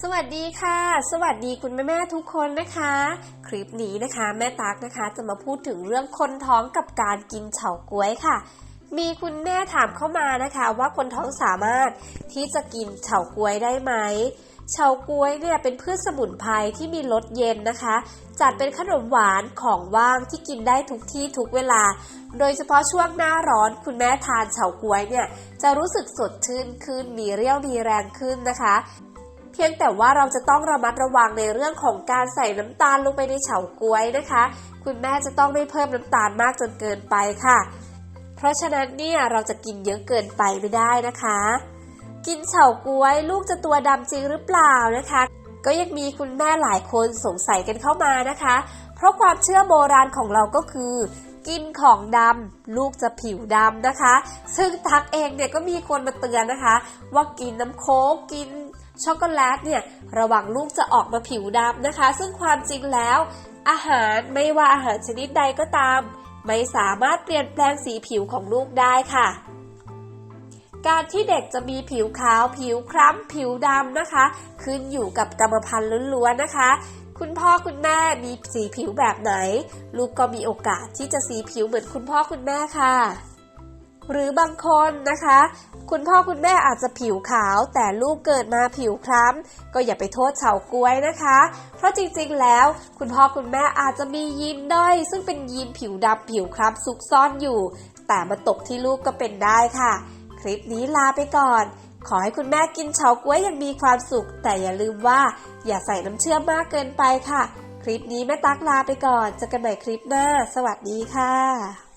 สวัสดีค่ะ สวัสดีคุณแม่แม่ทุกคนนะคะ คลิปนี้นะคะแม่ตั๊กนะคะจะมาพูดถึงเรื่องคนท้องกับการกินเฉาก๊วยค่ะ มีคุณแม่ถามเข้ามานะคะว่าคนท้องสามารถที่จะกินเฉาก๊วยได้ไหมเฉาก๊วยเนี่ยเป็นพืชสมุนไพรที่มีรสเย็นนะคะ จัดเป็นขนมหวานของว่างที่กินได้ทุกที่ทุกเวลา โดยเฉพาะช่วงหน้าร้อนคุณแม่ทานเฉาก๊วยเนี่ยจะรู้สึกสดชื่นขึ้นมีเรี่ยวมีแรงขึ้นนะคะ เพียงแต่ว่าเราจะต้องระมัดระวังในเรื่องของการใส่น้ำตาลลงไปในเฉาก๊วยนะคะ คุณแม่จะต้องไม่เพิ่มน้ำตาลมากจนเกินไปค่ะ เพราะฉะนั้นเนี่ยเราจะกินเยอะเกินไปไม่ได้นะคะ กินเฉาก๊วยลูกจะตัวดำจริงหรือเปล่านะคะ ก็ยังมีคุณแม่หลายคนสงสัยกันเข้ามานะคะ เพราะความเชื่อโบราณของเราก็คือกินของดำลูกจะผิวดำนะคะ ซึ่งทักเองเนี่ยก็มีคนมาเตือนนะคะ ว่ากินน้ำโค้กกิน ช็อกโกแลตเนี่ยระวังลูกจะออกมาผิวดำนะคะ ซึ่งความจริงแล้ว อาหารไม่ว่าอาหารชนิดใดก็ตาม ไม่สามารถเปลี่ยนแปลงสีผิวของลูกได้ค่ะ การที่เด็กจะมีผิวขาว ผิวคล้ำ ผิวดำนะคะ ขึ้นอยู่กับกรรมพันธุ์ล้วนๆนะคะคุณพ่อคุณแม่มีสีผิวแบบไหน ลูกก็มีโอกาสที่จะสีผิวเหมือนคุณพ่อคุณแม่ค่ะ หรือบางคนนะคะ คุณพ่อคุณแม่อาจจะผิวขาว แต่ลูกเกิดมาผิวคล้ำก็อย่าไปโทษเฉาก๊วยนะคะ เพราะจริงๆแล้ว คุณพ่อคุณแม่อาจจะมียีนด้อย ซึ่งเป็นยีนผิวดำผิวคล้ำซุกซ่อนอยู่ แต่มาตกที่ลูกก็เป็นได้ค่ะ คลิปนี้ลาไปก่อน ขอให้คุณแม่กินเฉาก๊วยอย่างมีความสุข แต่อย่าลืมว่า อย่าใส่น้ำเชื่อมมากเกินไปค่ะ คลิปนี้แม่ตั๊กลาไปก่อนเจอกันใหม่คลิปหน้า สวัสดีค่ะ